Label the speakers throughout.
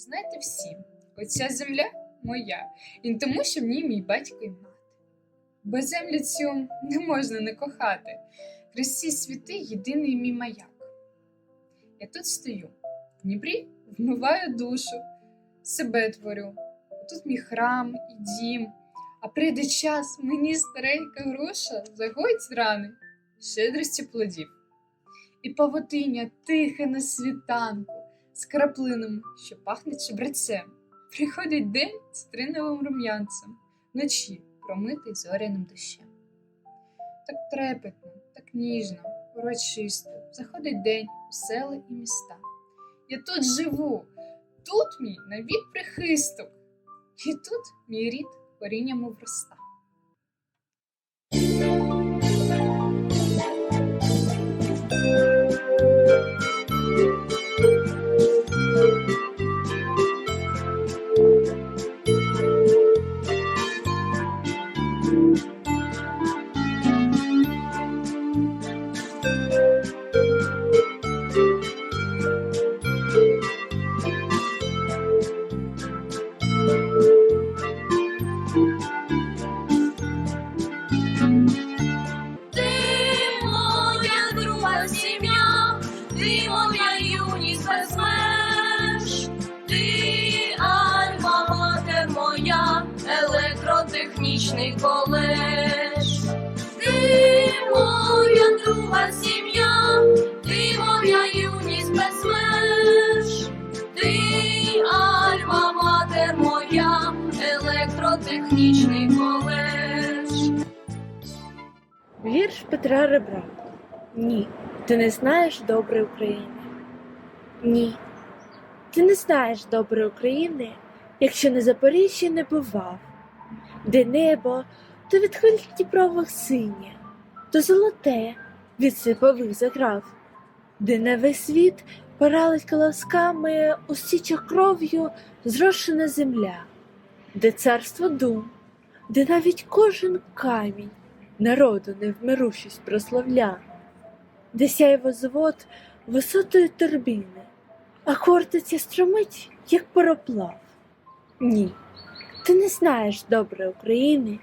Speaker 1: Знаєте всі, оця земля моя, і тому, що в ній мій батько і мати. Бо землю цю не можна не кохати. Красі світи єдиний мій маяк. Я тут стою, в Дніпрі вмиваю душу, себе творю. Тут мій храм і дім, а прийде час, мені старенька груша загоїть рани щедрості плодів. І павутиння тихе на світанку, з краплинами, що пахне чебрецем. Приходить день з триновим рум'янцем, вночі промитий зоряним дощем. Так трепетно, так ніжно, урочисто заходить день у села і міста. Я тут живу, тут мій навік прихисток, і тут мій рід коріннями вроста.
Speaker 2: Ти моя друга сім'я, ти моя юність без меж, електротехнічний колеж. Ти моя друга сім'я, ти моя юність без меж, ти альма матер моя, електротехнічний колеж.
Speaker 3: Вірш Петра Ребра. Ні, ти не знаєш добре України. Ні, ти не знаєш добре України, якщо на Запоріжжі не бував, де небо то від хвиль Дніпрових синє, то золоте від сипових заграв, де на весь світ поралить колосками у січах кров'ю зрошена земля, де царство дум, де навіть кожен камінь народу невмирущість прославля, де сяйво звод висотої турбіни, а хортиця струмить, як пароплав. Ні, ти не знаєш добре України,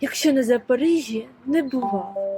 Speaker 3: якщо на Запоріжжі не бував,